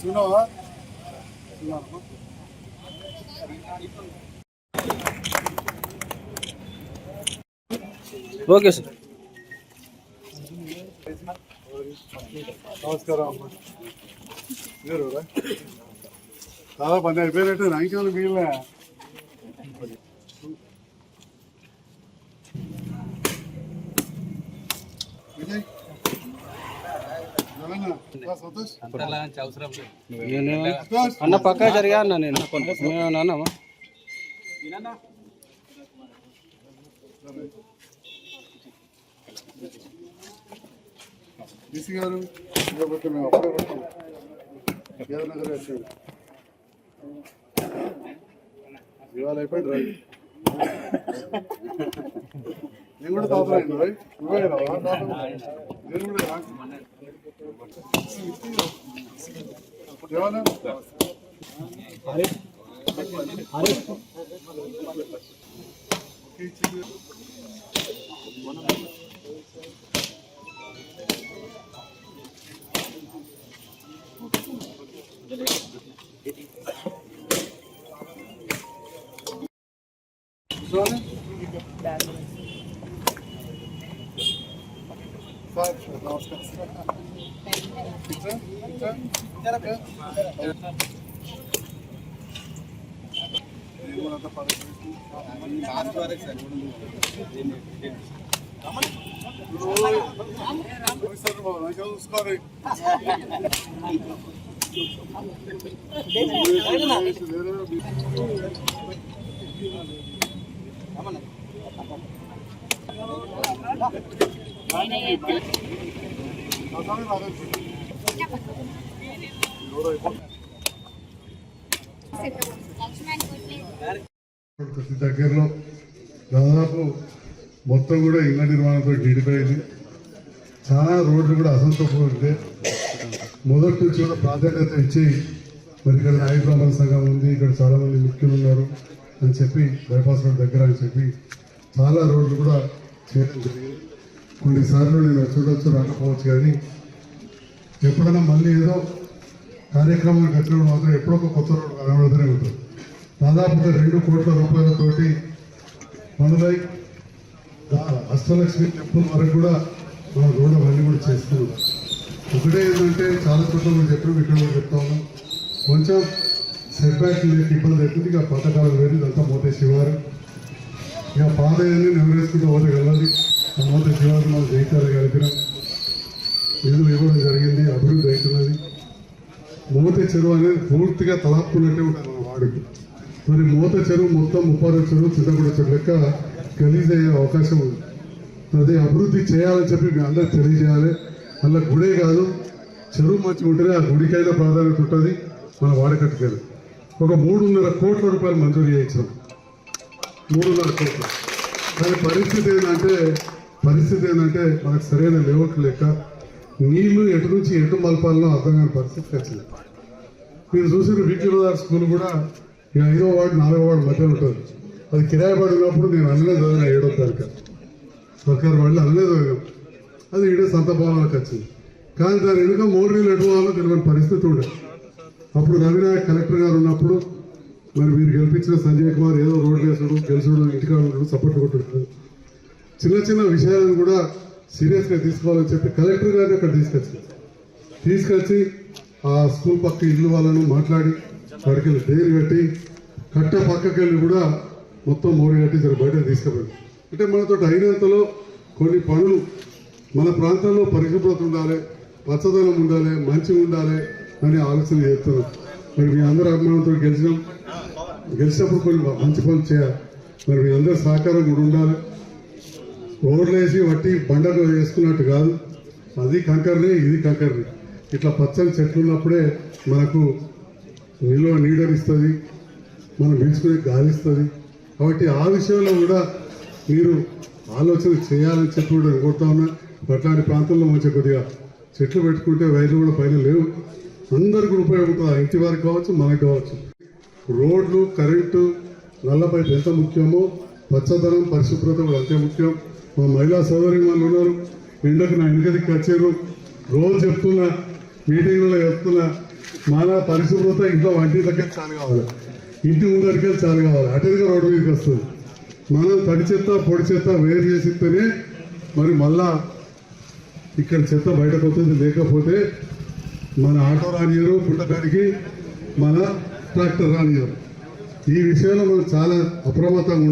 చూడవా okay sir. నమస్కారం అమ్మా. మీరు చాలా పని అయిపోయినట్టు ఇంకేమైనా మిగిలిన. నేను అన్న పక్క జరిగా అన్న నేను. మేము అన్నామా గారు మేము అప్పుడే పడతాం ఏదైనా ఇవాళ అయిపోయింది రైట్ నేను కూడా తాతరాయండి రైట్ నువ్వే కదా తాత నేను కూడా రా. ఏమన్నా ఓకే, ఇచ్చింది. Johnny? సార్ ప్రతి దగ్గరలో దాదాపు మొత్తం కూడా ఇళ్ళ నిర్మాణంతో నిండిపోయింది చాలా రోడ్లు కూడా అసంతృప్తిగా ఉంటే మొదటి నుంచి కూడా ప్రాధాన్యత ఇచ్చి మరి ఇక్కడ నాయకుల సంఘం ఉంది ఇక్కడ చాలా మంది ముఖ్యులు ఉన్నారు. అని చెప్పి బైపాస్ రోడ్ దగ్గర అని చెప్పి చాలా రోడ్లు కూడా చేయడం జరిగింది. కొన్నిసార్లు నేను చూడవచ్చు రాకపోవచ్చు కానీ ఎప్పుడైనా మళ్ళీ ఏదో కార్యక్రమానికి వచ్చినప్పుడు మాత్రం ఎప్పుడో ఒక కొత్త రోడ్డు కనబడుతూనే ఉంటుంది. దాదాపుగా రెండు కోట్ల రూపాయలతోటి పనులై అష్టలక్ష్మి టెంపుల్ వరకు కూడా మన రోడ్డు అవన్నీ కూడా చేస్తున్నాం ఒకటే ఏంటంటే చాలా చోట్ల మనం చెప్పినాం ఇక్కడ కూడా చెప్తా ఉన్నాం. కొంచెం సెట్ బ్యాక్ ఇబ్బంది అవుతుంది ఇక పథకాలు వేరు ఇదంతా మోతే శివారు ఇక పాత ఏదైనా నెవరేసుకుంటూ పోతే వెళ్ళాలి ఆ మోతే శివారు మనం జయించాలి కలిపినాం నిధులు ఇవ్వడం జరిగింది అభివృద్ధి అవుతున్నది. మూత చెరువు అనేది పూర్తిగా తలాపుకున్నట్టే ఉంటుంది మన వాడికి. మరి మోత చెరువు మొత్తం ముప్పారు చెరువు చిన్నగూడ చెరువు లెక్క గలీజ్ అయ్యే అవకాశం ఉంది. అదే అభివృద్ధి చేయాలని చెప్పి మీ అందరూ తెలియజేయాలి. అలా గుడే కాదు చెరువు మంచిగా ఉంటేనే ఆ గుడికైనా ప్రాధాన్యత ఉంటుంది మన వాడకట్టుకెళ్ళి ఒక మూడున్నర కోట్ల రూపాయలు మంజూరు చేయించాం. మూడున్నర కోట్లు. కానీ పరిస్థితి ఏంటంటే పరిస్థితి ఏంటంటే మనకు సరైన లేఅవుట్ లేక నీళ్ళు ఎటు నుంచి ఎటు మలపాలనో అర్థం కాని పరిస్థితికి వచ్చింది. మీరు చూసిన విక్రమదార్ స్కూల్ కూడా ఈ ఐదో వార్డు నాలుగో వార్డు మధ్య ఉంటుంది. అది కిరాయి పడినప్పుడు నేను అన్ననే చదివిన ఏడో తారీఖు. సర్కారు వాళ్ళు అనలేదు చదివాం అది ఈడే సంత భవనాలకు వచ్చింది. కానీ దాని వెనుక మూడు నీళ్ళు ఎటు పోవాలో తెలియని పరిస్థితి ఉండేది. అప్పుడు రవినాయక్ కలెక్టర్ గారు ఉన్నప్పుడు మరి మీరు గెలిపించిన సంజయ్ కుమార్ ఏదో రోడ్డు వేసాడు గెలిచాడు ఇంటికాడ ఉండడు సపోర్ట్ కొట్టుకుంటాడు చిన్న చిన్న విషయాలను కూడా సీరియస్గా తీసుకోవాలని చెప్పి కలెక్టర్ గారిని అక్కడ తీసుకొచ్చింది తీసుకొచ్చి ఆ స్కూల్ పక్క ఇల్లు వాళ్ళను మాట్లాడి వాడికి డైరీ కట్టి కట్ట పక్కకి వెళ్ళి కూడా మొత్తం మోడీ కట్టి జర బయట తీసుకుపోయి అంటే మనతో అయినంతలో కొన్ని పనులు మన ప్రాంతంలో పరిశుభ్రత ఉండాలి పచ్చదనం ఉండాలి మంచి ఉండాలి అని ఆలోచన చేస్తున్నాం. మరి మీ అందరి అభిమానంతో గెలిచినాం. గెలిచినప్పుడు కొన్ని మంచి పనులు చేయాలి. మరి మీ అందరి సహకారం కూడా ఉండాలి. రోడ్లు వేసి వట్టి బండలు వేసుకున్నట్టు కాదు. అది కంకర్ని ఇది కంకర్ని. ఇట్లా పచ్చని చెట్లు ఉన్నప్పుడే మనకు నిల్వ నీడనిస్తుంది మనం పీల్చుకునే గాలి ఇస్తుంది. కాబట్టి ఆ విషయంలో కూడా మీరు ఆలోచన చేయాలని చెప్పి కూడా కోరుతా ఉన్నా. అట్లాంటి ప్రాంతంలో మంచి కొద్దిగా చెట్లు పెట్టుకుంటే వైర్లు కూడా పైన లేవు. అందరికీ ఉపయోగపడుతుంది ఇంటి వారికి కావచ్చు మనకు కావచ్చు. రోడ్లు కరెంటు నల్ల పైపు ఎంత ముఖ్యమో. పచ్చదనం పరిశుభ్రత కూడా అంతే ముఖ్యం. మా మహిళా సోదరి వాళ్ళు ఉన్నారు. ఎండకు నా వెనుకదికి వచ్చారు. రోజు చెప్తున్నా మీటింగ్లలో చెప్తున్నా మన పరిశుభ్రత ఇంట్లో వంటి దగ్గర చాలు కావాలి. ఇంటి ముందరికే చాలు కావాలి. అటుగా రోడ్డు మీదకి వస్తుంది. మనం తడి చెత్త పొడి చెత్త వేరు చేసిస్తేనే మరి మళ్ళా ఇక్కడ చెత్త బయటకు వస్తుంది. లేకపోతే మన ఆటో రానియరు పుట్టడానికి మన ట్రాక్టర్ రానియరు ఈ విషయంలో మనం చాలా అప్రమత్తంగా ఉండాలి.